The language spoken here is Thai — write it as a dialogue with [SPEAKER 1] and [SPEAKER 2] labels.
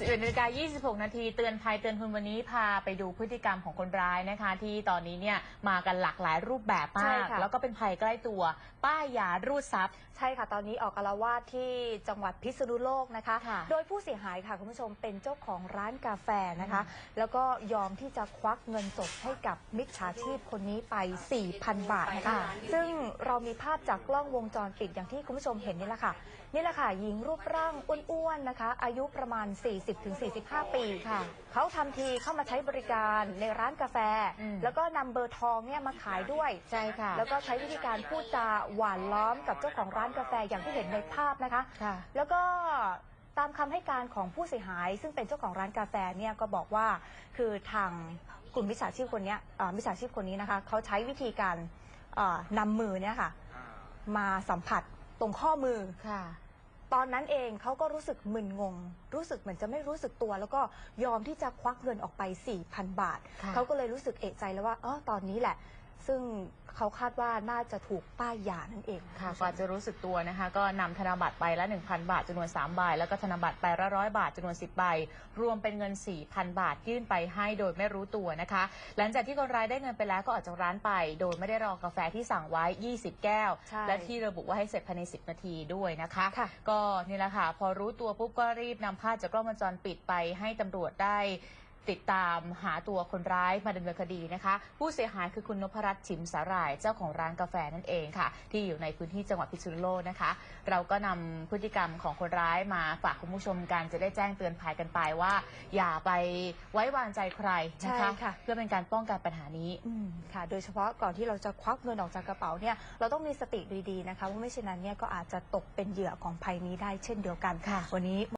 [SPEAKER 1] 11นาฬิกา26 นาทีเตือนภัยเตือนคุณวันนี้พาไปดูพฤติกรรมของคนร้ายนะคะ ที่ตอนนี้เนี่ยมากันหลากหลายรูปแบบ
[SPEAKER 2] ใช่
[SPEAKER 1] มาก
[SPEAKER 2] ค่ะ
[SPEAKER 1] แล้วก็เป็นภัยใกล้ตัว ป้ายยารูดทรัพย์
[SPEAKER 2] ใช่ค่ะ ตอนนี้ออกอาละวาดที่จังหวัดพิษณุโลกนะคะ
[SPEAKER 1] ค่ะ
[SPEAKER 2] โดยผู้เสียหายค่ะ คุณผู้ชมเป็นเจ้าของร้านกาแฟนะคะ แล้วก็ยอมที่จะควักเงินสดให้กับมิจฉาชีพคนนี้ไป 4,000 บาทนะคะซึ่งเรามีภาพจากกล้องวงจรปิดอย่างที่คุณผู้ชมเห็นนี่แหละค่ะ นี่แหละค่ะหญิงรูปร่างอ้วนๆนะคะ อายุประมาณ40-45 ปี
[SPEAKER 1] ค่ะ
[SPEAKER 2] เขาทำทีเข้ามาใช้บริการในร้านกาแฟ
[SPEAKER 1] อืม
[SPEAKER 2] แล้วก็นำเบอร์ทองเนี่ยมาขายด้วย
[SPEAKER 1] ใช่ค่ะ
[SPEAKER 2] แล้วก็ใช้วิธีการพูดจาหวานล้อมกับเจ้าของร้านกาแฟอย่างที่เห็นในภาพนะคะ
[SPEAKER 1] ค่ะ
[SPEAKER 2] แล้วก็ตามคำให้การของผู้เสียหาย ซึ่งเป็นเจ้าของร้านกาแฟเนี่ยก็บอกว่าคือทางกลุ่มมิจฉาชีพคนเนี้ยเอ่อมิจฉาชีพคนนี้นะคะเขาใช้วิธีการเอ่อนำมือเนี่ยค่ะมาสัมผัสตรงข้อมือ
[SPEAKER 1] ค่ะ
[SPEAKER 2] ตอนนั้นเองเขาก็รู้สึกมึนงง รู้สึกเหมือนจะไม่รู้สึกตัว แล้วก็ยอมที่จะควักเงินออกไป 4,000 บาท
[SPEAKER 1] ค่ะ
[SPEAKER 2] เขาก็เลยรู้สึกเอะใจแล้วว่าเออตอนนี้แหละ ซึ่งเขาคาดว่าน่าจะถูกป้ายยานั่นเอง
[SPEAKER 1] ค่ะกว่าจะรู้สึกตัวนะคะ ก็นำธนบัตรไปละ 1,000 บาทจำนวน 3 ใบ แล้วก็ธนบัตรไปละร้อยบาทจำนวน 10 ใบ รวมเป็นเงิน 4,000 บาทยื่นไปให้โดยไม่รู้ตัวนะคะ หลังจากที่คนร้ายได้เงินไปแล้วก็ออกจากร้านไป โดยไม่ได้รอกาแฟที่สั่งไว้ 20 แก้ว
[SPEAKER 2] ใช่
[SPEAKER 1] และที่ระบุว่าให้เสร็จภายใน 10 นาทีด้วยนะคะ
[SPEAKER 2] ค่ะ
[SPEAKER 1] ก็นี่แหละค่ะ พอรู้ตัวปุ๊บก็รีบนำภาพจากกล้องวงจรปิดไปให้ตำรวจได้ ติดตามหาตัวคนร้ายมาดำเนินคดีนะคะ ผู้เสียหายคือคุณนพรัตน์ชิมสาหร่าย เจ้าของร้านกาแฟนั่นเองค่ะ ที่อยู่ในพื้นที่จังหวัดพิษณุโลกนะคะ เราก็นำพฤติกรรมของคนร้ายมาฝากคุณผู้ชมกันจะได้แจ้งเตือนภัยกันไปว่า อย่าไปไว้วางใจใครนะคะ
[SPEAKER 2] ใช่ค่ะ
[SPEAKER 1] เพื่อเป็นการป้องกันปัญหานี้
[SPEAKER 2] อืมค่ะ โดยเฉพาะก่อนที่เราจะควักเงินออกจากกระเป๋าเนี่ย เราต้องมีสติดีๆนะคะเพราะไม่เช่นนั้นเนี่ยก็อาจจะตกเป็นเหยื่อของภัยนี้ได้เช่นเดียวกัน
[SPEAKER 1] ค่ะ
[SPEAKER 2] วันนี้